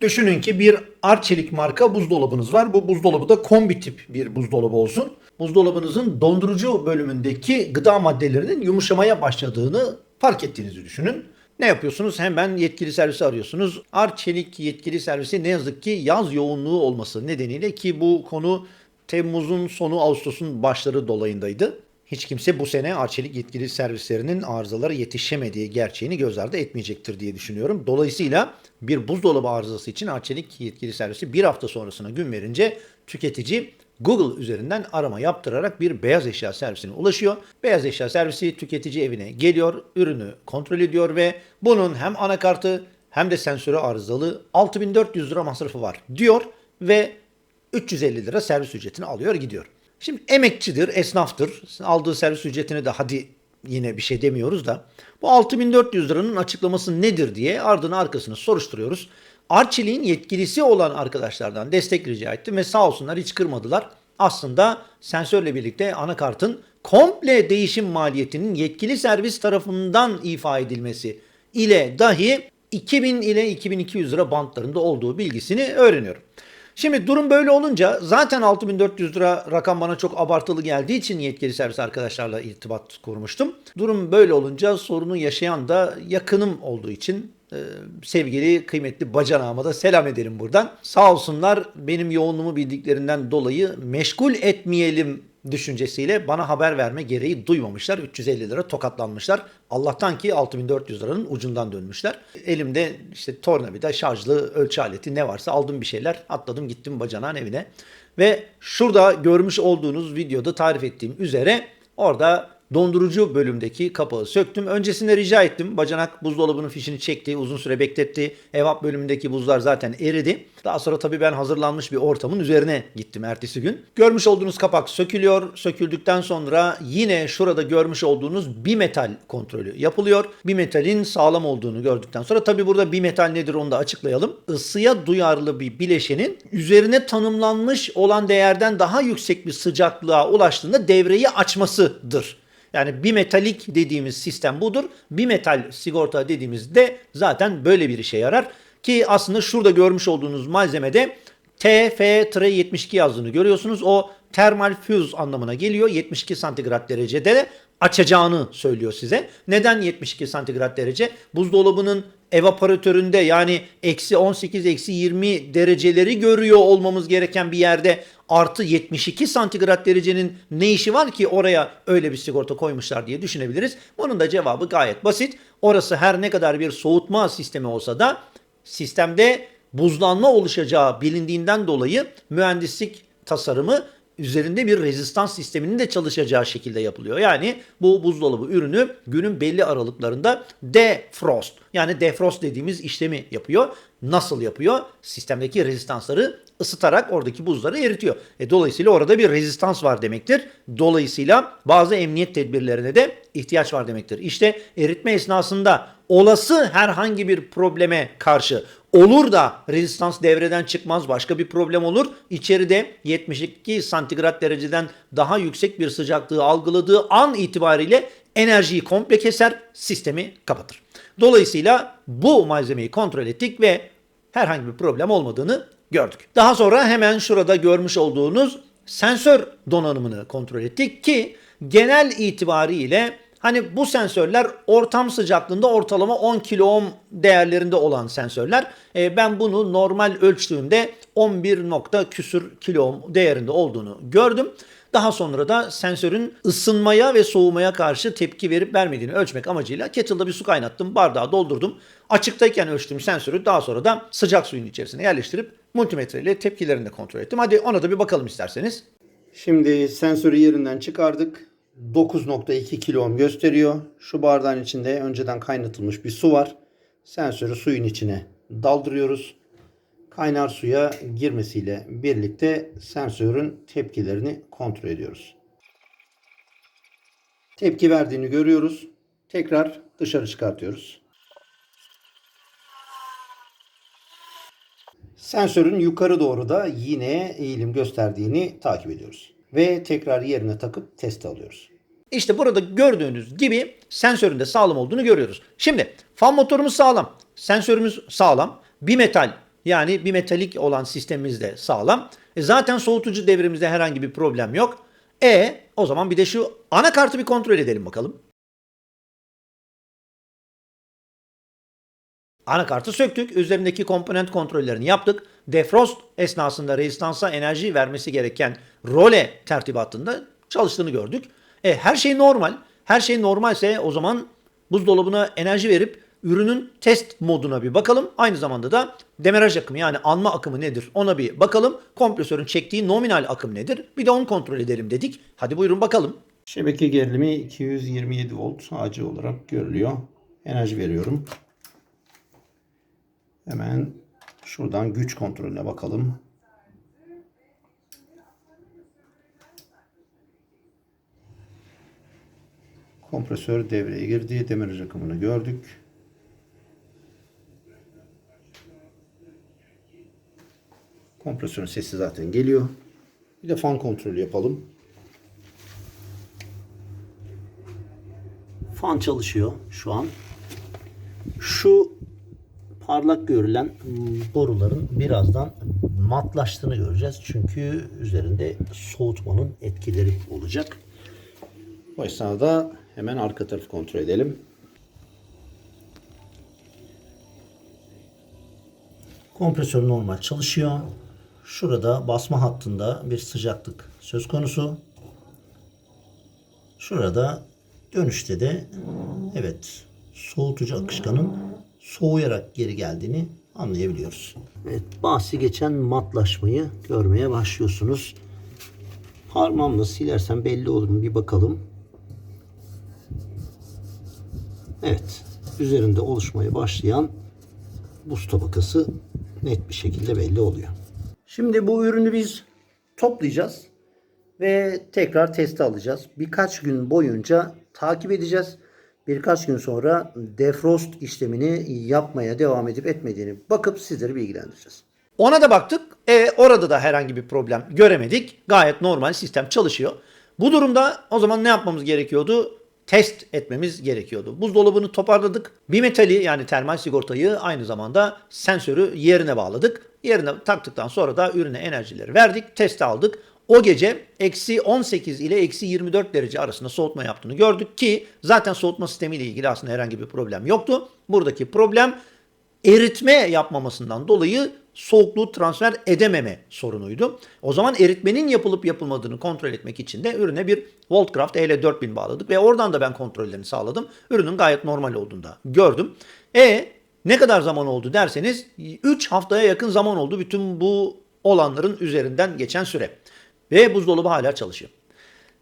Düşünün ki bir Arçelik marka buzdolabınız var. Bu buzdolabı da kombi tip bir buzdolabı olsun. Buzdolabınızın dondurucu bölümündeki gıda maddelerinin yumuşamaya başladığını fark ettiğinizi düşünün. Ne yapıyorsunuz? Hemen yetkili servisi arıyorsunuz. Arçelik yetkili servisi ne yazık ki yaz yoğunluğu olması nedeniyle ki bu konu Temmuz'un sonu Ağustos'un başları dolayındaydı. Hiç kimse bu sene Arçelik yetkili servislerinin arızalara yetişemediği gerçeğini göz ardı etmeyecektir diye düşünüyorum. Dolayısıyla bir buzdolabı arızası için Arçelik yetkili servisi bir hafta sonrasına gün verince tüketici Google üzerinden arama yaptırarak bir beyaz eşya servisine ulaşıyor. Beyaz eşya servisi tüketici evine geliyor, ürünü kontrol ediyor ve bunun hem anakartı hem de sensörü arızalı 6400 lira masrafı var diyor ve 350 lira servis ücretini alıyor gidiyor. Şimdi emekçidir, esnaftır. Aldığı servis ücretine de hadi yine bir şey demiyoruz da bu 6400 liranın açıklaması nedir diye ardını arkasını soruşturuyoruz. Arçelik'in yetkilisi olan arkadaşlardan destek rica ettim ve sağ olsunlar hiç kırmadılar. Aslında sensörle birlikte anakartın komple değişim maliyetinin yetkili servis tarafından ifa edilmesi ile dahi 2000 ile 2200 lira bantlarında olduğu bilgisini öğreniyorum. Şimdi durum böyle olunca zaten 6400 lira rakam bana çok abartılı geldiği için yetkili servis arkadaşlarla irtibat kurmuştum. Durum böyle olunca sorunu yaşayan da yakınım olduğu için e, sevgili kıymetli bacanağıma da selam edelim buradan. Sağ olsunlar benim yoğunluğumu bildiklerinden dolayı meşgul etmeyelim düşüncesiyle bana haber verme gereği duymamışlar. 350 lira tokatlanmışlar. Allah'tan ki 6400 liranın ucundan dönmüşler. Elimde işte tornavida, şarjlı ölçü aleti ne varsa aldım bir şeyler. Atladım gittim bacanağın evine. Ve şurada görmüş olduğunuz videoda tarif ettiğim üzere orada dondurucu bölümdeki kapağı söktüm. Öncesinde rica ettim. Bacanak buzdolabının fişini çekti. Uzun süre bekletti. Evap bölümündeki buzlar zaten eridi. Daha sonra tabii ben hazırlanmış bir ortamın üzerine gittim ertesi gün. Görmüş olduğunuz kapak sökülüyor. Söküldükten sonra yine şurada görmüş olduğunuz bimetal kontrolü yapılıyor. Bimetalin sağlam olduğunu gördükten sonra tabii burada bimetal nedir onu da açıklayalım. Isıya duyarlı bir bileşenin üzerine tanımlanmış olan değerden daha yüksek bir sıcaklığa ulaştığında devreyi açmasıdır. Yani bimetalik dediğimiz sistem budur. Bimetal sigorta dediğimizde zaten böyle bir işe yarar. Ki aslında şurada görmüş olduğunuz malzemede TF-72 yazdığını görüyorsunuz. O termal fuse anlamına geliyor. 72 santigrat derecede de açacağını söylüyor size. Neden 72 santigrat derece? Buzdolabının evaporatöründe yani eksi 18 eksi 20 dereceleri görüyor olmamız gereken bir yerde artı 72 santigrat derecenin ne işi var ki oraya öyle bir sigorta koymuşlar diye düşünebiliriz. Bunun da cevabı gayet basit. Orası her ne kadar bir soğutma sistemi olsa da sistemde buzlanma oluşacağı bilindiğinden dolayı mühendislik tasarımı üzerinde bir rezistans sisteminin de çalışacağı şekilde yapılıyor. Yani bu buzdolabı ürünü günün belli aralıklarında defrost yani defrost dediğimiz işlemi yapıyor. Nasıl yapıyor? Sistemdeki rezistansları ısıtarak oradaki buzları eritiyor. E, dolayısıyla orada bir rezistans var demektir. Dolayısıyla bazı emniyet tedbirlerine de ihtiyaç var demektir. İşte eritme esnasında olası herhangi bir probleme karşı olur da rezistans devreden çıkmaz başka bir problem olur. İçeride 72 santigrat dereceden daha yüksek bir sıcaklığı algıladığı an itibariyle enerjiyi komple keser, sistemi kapatır. Dolayısıyla bu malzemeyi kontrol ettik ve herhangi bir problem olmadığını gördük. Daha sonra hemen şurada görmüş olduğunuz sensör donanımını kontrol ettik ki genel itibariyle hani bu sensörler ortam sıcaklığında ortalama 10 kilo ohm değerlerinde olan sensörler. E, ben bunu normal ölçtüğümde 11 nokta küsür kilo ohm değerinde olduğunu gördüm. Daha sonra da sensörün ısınmaya ve soğumaya karşı tepki verip vermediğini ölçmek amacıyla kettle'da bir su kaynattım, bardağı doldurdum. Açıktayken ölçtüğüm sensörü daha sonra da sıcak suyun içerisine yerleştirip multimetre ile tepkilerini de kontrol ettim. Hadi ona da bir bakalım isterseniz. Şimdi sensörü yerinden çıkardık. 9.2 kilo ohm gösteriyor. Şu bardağın içinde önceden kaynatılmış bir su var. Sensörü suyun içine daldırıyoruz kaynar suya girmesiyle birlikte sensörün tepkilerini kontrol ediyoruz. Tepki verdiğini görüyoruz. Tekrar dışarı çıkartıyoruz. Sensörün yukarı doğru da yine eğilim gösterdiğini takip ediyoruz. Ve tekrar yerine takıp test alıyoruz. İşte burada gördüğünüz gibi sensörün de sağlam olduğunu görüyoruz. Şimdi fan motorumuz sağlam, sensörümüz sağlam, bir metal Yani bir metalik olan sistemimiz de sağlam. E zaten soğutucu devrimizde herhangi bir problem yok. E o zaman bir de şu anakartı bir kontrol edelim bakalım. Anakartı söktük. Üzerindeki komponent kontrollerini yaptık. Defrost esnasında rezistansa enerji vermesi gereken role tertibatında çalıştığını gördük. E, her şey normal. Her şey normalse o zaman buzdolabına enerji verip ürünün test moduna bir bakalım. Aynı zamanda da demaraj akımı yani anma akımı nedir ona bir bakalım. Kompresörün çektiği nominal akım nedir? Bir de onu kontrol edelim dedik. Hadi buyurun bakalım. Şebeke gerilimi 227 volt AC olarak görülüyor. Enerji veriyorum. Hemen şuradan güç kontrolüne bakalım. Kompresör devreye girdi. Demiraj akımını gördük. Kompresörün sesi zaten geliyor. Bir de fan kontrolü yapalım. Fan çalışıyor şu an. Şu parlak görülen boruların birazdan matlaştığını göreceğiz. Çünkü üzerinde soğutmanın etkileri olacak. Bu esnada hemen arka tarafı kontrol edelim. Kompresör normal çalışıyor. Şurada basma hattında bir sıcaklık söz konusu. Şurada dönüşte de evet soğutucu akışkanın soğuyarak geri geldiğini anlayabiliyoruz. Evet bahsi geçen matlaşmayı görmeye başlıyorsunuz. Parmağımla silersem belli olur mu bir bakalım. Evet üzerinde oluşmaya başlayan buz tabakası net bir şekilde belli oluyor. Şimdi bu ürünü biz toplayacağız ve tekrar teste alacağız. Birkaç gün boyunca takip edeceğiz. Birkaç gün sonra defrost işlemini yapmaya devam edip etmediğini bakıp sizleri bilgilendireceğiz. Ona da baktık. E, orada da herhangi bir problem göremedik. Gayet normal sistem çalışıyor. Bu durumda o zaman ne yapmamız gerekiyordu? Test etmemiz gerekiyordu. Buzdolabını toparladık. Bir metali yani termal sigortayı aynı zamanda sensörü yerine bağladık. Yerine taktıktan sonra da ürüne enerjileri verdik. Testi aldık. O gece eksi 18 ile eksi 24 derece arasında soğutma yaptığını gördük ki zaten soğutma sistemiyle ilgili aslında herhangi bir problem yoktu. Buradaki problem eritme yapmamasından dolayı soğukluğu transfer edememe sorunuydu. O zaman eritmenin yapılıp yapılmadığını kontrol etmek için de ürüne bir Voltcraft EL4000 bağladık ve oradan da ben kontrollerini sağladım. Ürünün gayet normal olduğunu da gördüm. E ne kadar zaman oldu derseniz 3 haftaya yakın zaman oldu bütün bu olanların üzerinden geçen süre. Ve buzdolabı hala çalışıyor.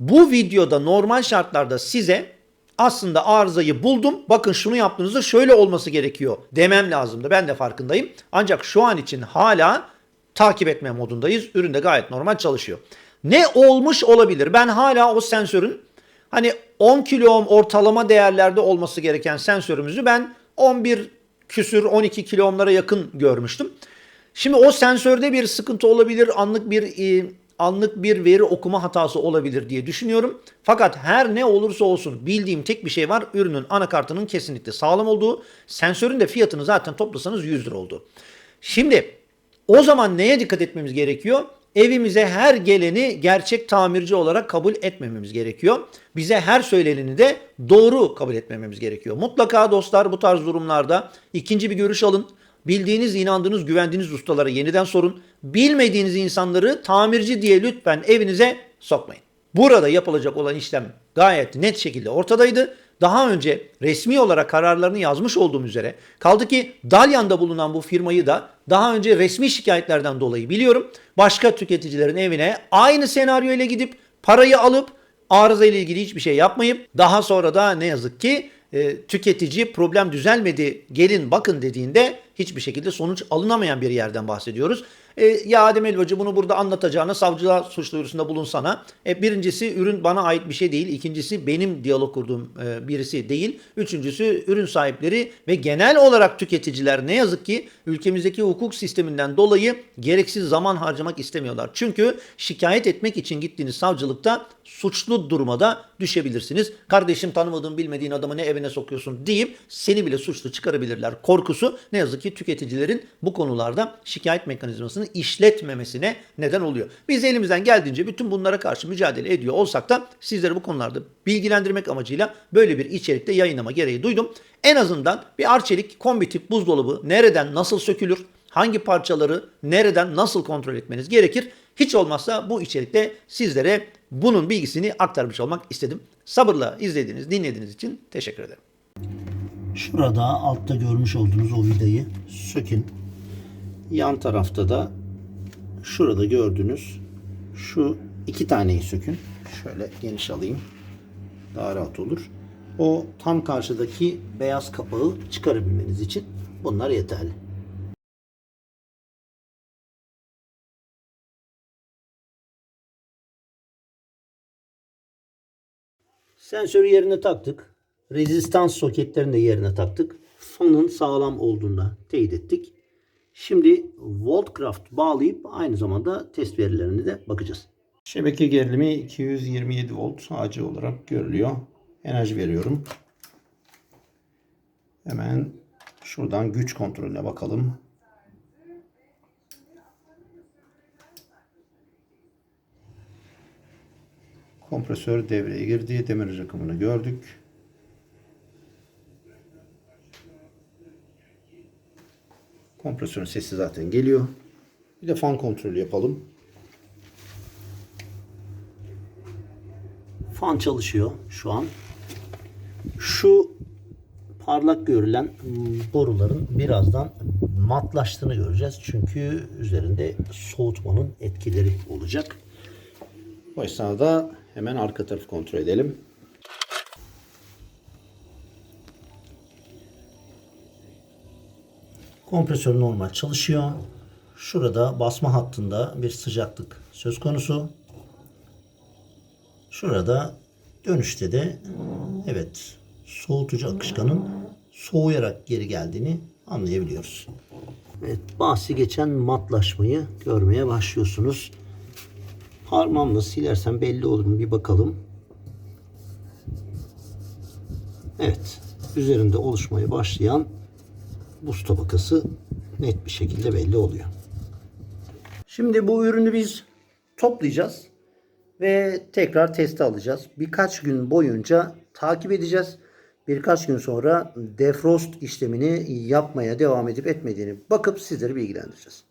Bu videoda normal şartlarda size aslında arızayı buldum. Bakın şunu yaptığınızda şöyle olması gerekiyor demem lazımdı. Ben de farkındayım. Ancak şu an için hala takip etme modundayız. Ürün de gayet normal çalışıyor. Ne olmuş olabilir? Ben hala o sensörün hani 10 kilo ohm ortalama değerlerde olması gereken sensörümüzü ben 11 küsür 12 kilo ohmlara yakın görmüştüm. Şimdi o sensörde bir sıkıntı olabilir. Anlık bir e, anlık bir veri okuma hatası olabilir diye düşünüyorum. Fakat her ne olursa olsun bildiğim tek bir şey var. Ürünün anakartının kesinlikle sağlam olduğu. Sensörün de fiyatını zaten toplasanız 100 lira oldu. Şimdi o zaman neye dikkat etmemiz gerekiyor? Evimize her geleni gerçek tamirci olarak kabul etmememiz gerekiyor. Bize her söyleneni de doğru kabul etmememiz gerekiyor. Mutlaka dostlar bu tarz durumlarda ikinci bir görüş alın. Bildiğiniz, inandığınız, güvendiğiniz ustalara yeniden sorun. Bilmediğiniz insanları tamirci diye lütfen evinize sokmayın. Burada yapılacak olan işlem gayet net şekilde ortadaydı. Daha önce resmi olarak kararlarını yazmış olduğum üzere kaldı ki Dalyan'da bulunan bu firmayı da daha önce resmi şikayetlerden dolayı biliyorum. Başka tüketicilerin evine aynı senaryo ile gidip parayı alıp arıza ile ilgili hiçbir şey yapmayıp daha sonra da ne yazık ki e, tüketici problem düzelmedi gelin bakın dediğinde hiçbir şekilde sonuç alınamayan bir yerden bahsediyoruz. E, ya Adem Elbacı bunu burada anlatacağına savcılığa suç duyurusunda bulunsana. E, birincisi ürün bana ait bir şey değil. İkincisi benim diyalog kurduğum e, birisi değil. Üçüncüsü ürün sahipleri ve genel olarak tüketiciler ne yazık ki ülkemizdeki hukuk sisteminden dolayı gereksiz zaman harcamak istemiyorlar. Çünkü şikayet etmek için gittiğiniz savcılıkta suçlu duruma da düşebilirsiniz. Kardeşim tanımadığın bilmediğin adamı ne evine sokuyorsun deyip seni bile suçlu çıkarabilirler. Korkusu ne yazık ki tüketicilerin bu konularda şikayet mekanizmasını işletmemesine neden oluyor. Biz elimizden geldiğince bütün bunlara karşı mücadele ediyor olsak da sizleri bu konularda bilgilendirmek amacıyla böyle bir içerikte yayınlama gereği duydum. En azından bir Arçelik kombi tip buzdolabı nereden nasıl sökülür, hangi parçaları nereden nasıl kontrol etmeniz gerekir? Hiç olmazsa bu içerikte sizlere bunun bilgisini aktarmış olmak istedim. Sabırla izlediğiniz, dinlediğiniz için teşekkür ederim. Şurada altta görmüş olduğunuz o vidayı sökün. Yan tarafta da şurada gördüğünüz şu iki taneyi sökün. Şöyle geniş alayım. Daha rahat olur. O tam karşıdaki beyaz kapağı çıkarabilmeniz için bunlar yeterli. Sensörü yerine taktık. Rezistans soketlerini de yerine taktık. Fanın sağlam olduğunda teyit ettik. Şimdi Voltcraft bağlayıp aynı zamanda test verilerine de bakacağız. Şebeke gerilimi 227 volt AC olarak görülüyor. Enerji veriyorum. Hemen şuradan güç kontrolüne bakalım. Kompresör devreye girdi. Demir rakımını gördük. Kompresörün sesi zaten geliyor. Bir de fan kontrolü yapalım. Fan çalışıyor şu an. Şu parlak görülen boruların birazdan matlaştığını göreceğiz. Çünkü üzerinde soğutmanın etkileri olacak. Bu esnada hemen arka tarafı kontrol edelim. Kompresör normal çalışıyor. Şurada basma hattında bir sıcaklık söz konusu. Şurada dönüşte de evet soğutucu akışkanın soğuyarak geri geldiğini anlayabiliyoruz. Evet, bahsi geçen matlaşmayı görmeye başlıyorsunuz. Parmağımla silersem belli olur mu bir bakalım. Evet, üzerinde oluşmaya başlayan buz tabakası net bir şekilde belli oluyor. Şimdi bu ürünü biz toplayacağız ve tekrar teste alacağız. Birkaç gün boyunca takip edeceğiz. Birkaç gün sonra defrost işlemini yapmaya devam edip etmediğini bakıp sizleri bilgilendireceğiz.